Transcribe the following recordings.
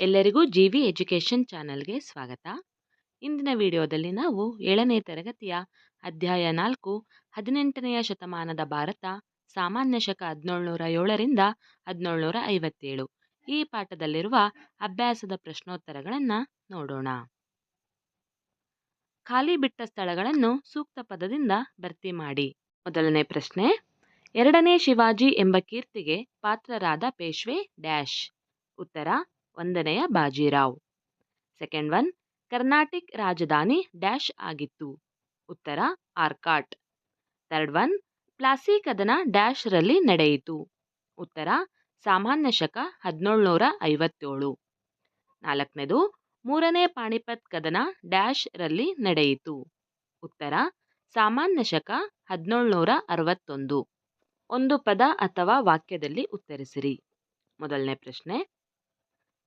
ಎಲ್ಲರಿಗೂ G V education ಚಾನಲ್ಗೆ ಸ್ವಾಗತ. ಇಂದಿನ ವಿಡಿಯೋದಲ್ಲಿ ನಾವು ಏಳನೇ ತರಗತಿಯ ಅಧ್ಯಾಯ ನಾಲ್ಕು, ಹದಿನೆಂಟನೆಯ ಶತಮಾನದ ಭಾರತ, ಸಾಮಾನ್ಯ ಶಕ ಹದಿನೇಳುನೂರ ಏಳರಿಂದ ಹದಿನೇಳುನೂರ ಐವತ್ತೇಳು. ಈ ಪಾಠದಲ್ಲಿರುವ ಅಭ್ಯಾಸದ ಪ್ರಶ್ನೋತ್ತರಗಳನ್ನು ನೋಡೋಣ. ಖಾಲಿ ಬಿಟ್ಟ ಸ್ಥಳಗಳನ್ನು ಸೂಕ್ತ ಪದದಿಂದ ಭರ್ತಿ ಮಾಡಿ. ಮೊದಲನೇ ಪ್ರಶ್ನೆ, ಎರಡನೇ ಶಿವಾಜಿ ಎಂಬ ಕೀರ್ತಿಗೆ ಪಾತ್ರರಾದ ಪೇಶ್ವೆ ಡ್ಯಾಶ್. ಉತ್ತರ ಒಂದನೆಯ ಬಾಜಿರಾವ್. ಸೆಕೆಂಡ್ ಒನ್, ಕರ್ನಾಟಿಕ್ ರಾಜಧಾನಿ ಡ್ಯಾಶ್ ಆಗಿತ್ತು. ಉತ್ತರ, ಆರ್ಕಾಟ್. ಥರ್ಡ್ ಒನ್, ಪ್ಲಾಸಿ ಕದನ ಡ್ಯಾಶ್ರಲ್ಲಿ ನಡೆಯಿತು. ಉತ್ತರ, ಸಾಮಾನ್ಯ ಶಕ ಹದಿನೇಳುನೂರ ಐವತ್ತೇಳು. ನಾಲ್ಕನೇದು, ಮೂರನೇ ಪಾಣಿಪತ್ ಕದನ ಡ್ಯಾಶ್ರಲ್ಲಿ ನಡೆಯಿತು. ಉತ್ತರ, ಸಾಮಾನ್ಯ ಶಕ ಹದಿನೇಳುನೂರ ಅರವತ್ತೊಂದು. ಒಂದು ಪದ ಅಥವಾ ವಾಕ್ಯದಲ್ಲಿ ಉತ್ತರಿಸಿರಿ. ಮೊದಲನೇ ಪ್ರಶ್ನೆ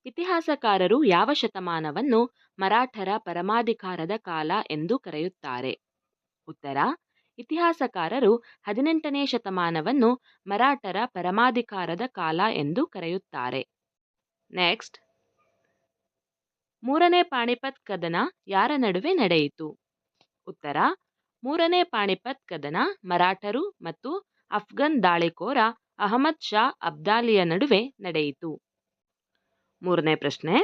ಇತಿಹಾಸಕಾರರು ಯಾವ ಶತಮಾನವನ್ನು ಮರಾಠರ ಪರಮಾಧಿಕಾರದ ಕಾಲ ಎಂದು ಕರೆಯುತ್ತಾರೆ? ಉತ್ತರ, ಇತಿಹಾಸಕಾರರು ಹದಿನೆಂಟನೇ ಶತಮಾನವನ್ನು ಮರಾಠರ ಪರಮಾಧಿಕಾರದ ಕಾಲ ಎಂದು ಕರೆಯುತ್ತಾರೆ. ನೆಕ್ಸ್ಟ್, ಮೂರನೇ ಪಾಣಿಪತ್ ಕದನ ಯಾರ ನಡುವೆ ನಡೆಯಿತು? ಉತ್ತರ, ಮೂರನೇ ಪಾಣಿಪತ್ ಕದನ ಮರಾಠರು ಮತ್ತು ಅಫ್ಘನ್ ದಾಳಿಕೋರ ಅಹಮದ್ ಶಾ ಅಬ್ದಾಲಿಯ ನಡುವೆ ನಡೆಯಿತು. ಮೂರನೇ ಪ್ರಶ್ನೆ.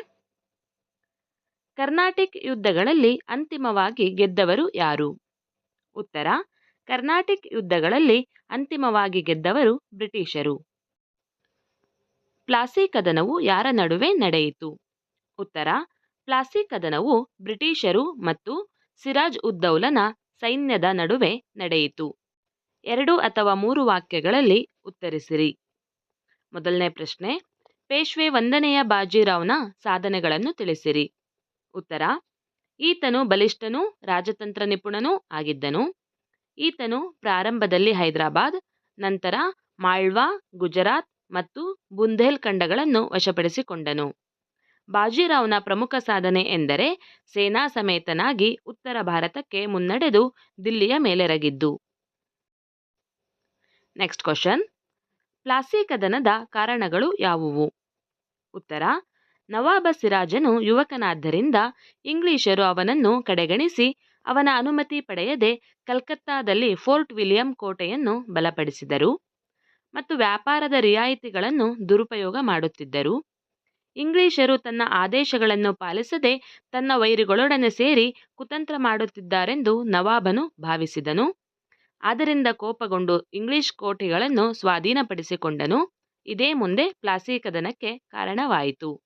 ಕರ್ನಾಟಿಕ್ ಯುದ್ಧಗಳಲ್ಲಿ ಅಂತಿಮವಾಗಿ ಗೆದ್ದವರು ಯಾರು? ಉತ್ತರ, ಕರ್ನಾಟಿಕ್ ಯುದ್ಧಗಳಲ್ಲಿ ಅಂತಿಮವಾಗಿ ಗೆದ್ದವರು ಬ್ರಿಟಿಷರು. ಪ್ಲಾಸಿ ಕದನವು ಯಾರ ನಡುವೆ ನಡೆಯಿತು? ಉತ್ತರ, ಪ್ಲಾಸಿ ಕದನವು ಬ್ರಿಟಿಷರು ಮತ್ತು ಸಿರಾಜ್ ಉದ್ದೌಲನ ಸೈನ್ಯದ ನಡುವೆ ನಡೆಯಿತು. ಎರಡು ಅಥವಾ ಮೂರು ವಾಕ್ಯಗಳಲ್ಲಿ ಉತ್ತರಿಸಿರಿ. ಮೊದಲನೇ ಪ್ರಶ್ನೆ ಪೇಶ್ವೆ ಒಂದನೆಯ ಬಾಜಿರಾವ್ನ ಸಾಧನೆಗಳನ್ನು ತಿಳಿಸಿರಿ. ಉತ್ತರ, ಈತನು ಬಲಿಷ್ಠನೂ ರಾಜತಂತ್ರ ನಿಪುಣನೂ ಆಗಿದ್ದನು. ಈತನು ಪ್ರಾರಂಭದಲ್ಲಿ ಹೈದರಾಬಾದ್, ನಂತರ ಮಾಳ್ವಾ, ಗುಜರಾತ್ ಮತ್ತು ಬುಂದೇಲ್ಖಂಡಗಳನ್ನು ವಶಪಡಿಸಿಕೊಂಡನು. ಬಾಜಿರಾವ್ನ ಪ್ರಮುಖ ಸಾಧನೆ ಎಂದರೆ ಸೇನಾ ಸಮೇತನಾಗಿ ಉತ್ತರ ಭಾರತಕ್ಕೆ ಮುನ್ನಡೆದು ದಿಲ್ಲಿಯ ಮೇಲೆರಗಿದ್ದು. ನೆಕ್ಸ್ಟ್ ಕ್ವಶನ್ ಪ್ಲಾಸಿ ಕದನದ ಕಾರಣಗಳು ಯಾವುವು? ಉತ್ತರ, ನವಾಬ ಸಿರಾಜನು ಯುವಕನಾದ್ದರಿಂದ ಇಂಗ್ಲಿಷರು ಅವನನ್ನು ಕಡೆಗಣಿಸಿ ಅವನ ಅನುಮತಿ ಪಡೆಯದೆ ಕಲ್ಕತ್ತಾದಲ್ಲಿ ಫೋರ್ಟ್ ವಿಲಿಯಂ ಕೋಟೆಯನ್ನು ಬಲಪಡಿಸಿದರು ಮತ್ತು ವ್ಯಾಪಾರದ ರಿಯಾಯಿತಿಗಳನ್ನು ದುರುಪಯೋಗ ಮಾಡುತ್ತಿದ್ದರು. ಇಂಗ್ಲಿಷರು ತನ್ನ ಆದೇಶಗಳನ್ನು ಪಾಲಿಸದೆ ತನ್ನ ವೈರಿಗಳೊಡನೆ ಸೇರಿ ಕುತಂತ್ರ ಮಾಡುತ್ತಿದ್ದಾರೆಂದು ನವಾಬನು ಭಾವಿಸಿದನು. ಆದ್ದರಿಂದ ಕೋಪಗೊಂಡು ಇಂಗ್ಲಿಷ್ ಕೋಟೆಗಳನ್ನು ಸ್ವಾಧೀನಪಡಿಸಿಕೊಂಡನು. ಇದೇ ಮುಂದೆ ಪ್ಲಾಸಿ ಕದನಕ್ಕೆ ಕಾರಣವಾಯಿತು.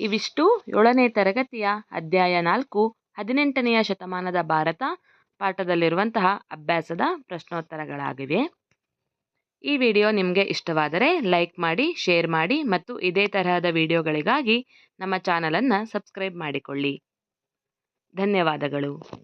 ಇವಿಷ್ಟು ಏಳನೇ ತರಗತಿಯ ಅಧ್ಯಾಯ ನಾಲ್ಕು, ಹದಿನೆಂಟನೆಯ ಶತಮಾನದ ಭಾರತ ಪಾಠದಲ್ಲಿರುವಂತಹ ಅಭ್ಯಾಸದ ಪ್ರಶ್ನೋತ್ತರಗಳಾಗಿವೆ. ಈ ವಿಡಿಯೋ ನಿಮಗೆ ಇಷ್ಟವಾದರೆ ಲೈಕ್ ಮಾಡಿ, ಶೇರ್ ಮಾಡಿ ಮತ್ತು ಇದೇ ತರಹದ ವಿಡಿಯೋಗಳಿಗಾಗಿ ನಮ್ಮ ಚಾನಲನ್ನು ಸಬ್ಸ್ಕ್ರೈಬ್ ಮಾಡಿಕೊಳ್ಳಿ. ಧನ್ಯವಾದಗಳು.